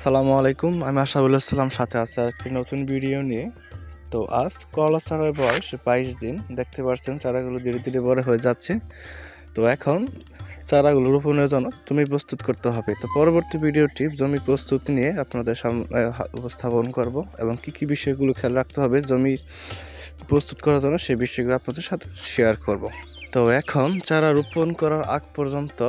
আসসালামু আলাইকুম। আমি আশাবুল্লাহ সাল্লাম সাথে আছে আর একটি নতুন ভিডিও নিয়ে। তো আজ কলা চারার বয়স বাইশ দিন। দেখতে পাচ্ছেন চারাগুলো ধীরে ধীরে বড় হয়ে যাচ্ছে। তো এখন চারাগুলো রোপণের জন্য জমি প্রস্তুত করতে হবে। তো পরবর্তী ভিডিওটি জমি প্রস্তুত নিয়ে আপনাদের সামনে উপস্থাপন করব এবং কি কি বিষয়গুলো খেয়াল রাখতে হবে জমি প্রস্তুত করার জন্য সেই বিষয়গুলো আপনাদের সাথে শেয়ার করব। তো এখন চারা রোপণ করার আগ পর্যন্ত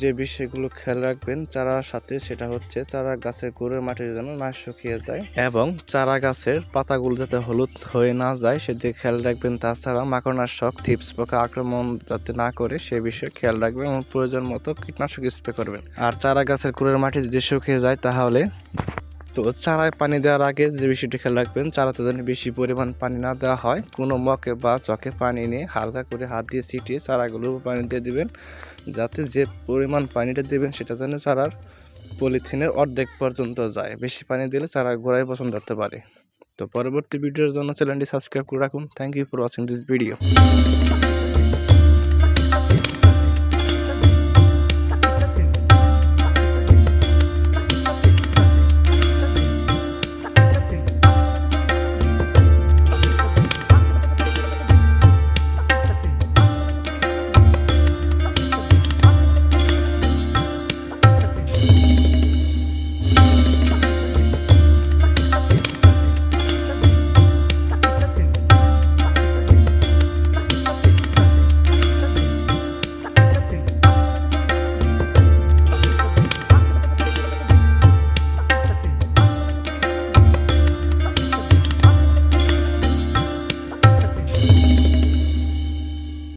যে বিষয়গুলো খেয়াল রাখবেন চারার সাথে সেটা হচ্ছে চারা গাছের গোড়ের মাটির যেন না শুকিয়ে যায় এবং চারা গাছের পাতাগুলো যাতে হলুদ হয়ে না যায় সেদিকে খেয়াল রাখবেন। তাছাড়া মাকড়নাশক থিপস পোকা আক্রমণ যাতে না করে সে বিষয়ে খেয়াল রাখবেন এবং প্রয়োজন মতো কীটনাশক স্প্রে করবেন। আর চারা গাছের গোড়ের মাটি যদি শুকিয়ে যায় তাহলে তো চারায় পানি দেওয়ার আগে যে বিষয়টি খেয়াল রাখবেন, চারাতে যেন বেশি পরিমাণ পানি না দেওয়া হয়, কোনো মকে বা চকে পানি নিয়ে হালকা করে হাত দিয়ে ছিটিয়ে চারাগুলো পানি দিয়ে দিবেন, যাতে যে পরিমাণ পানিটা দেবেন সেটা যেন চারার পলিথিনের অর্ধেক পর্যন্ত যায়। বেশি পানি দিলে চারা গোড়ায় পছন্দ করতে পারে। তো পরবর্তী ভিডিওর জন্য চ্যানেলটি সাবস্ক্রাইব করে রাখুন। Thank you for watching this video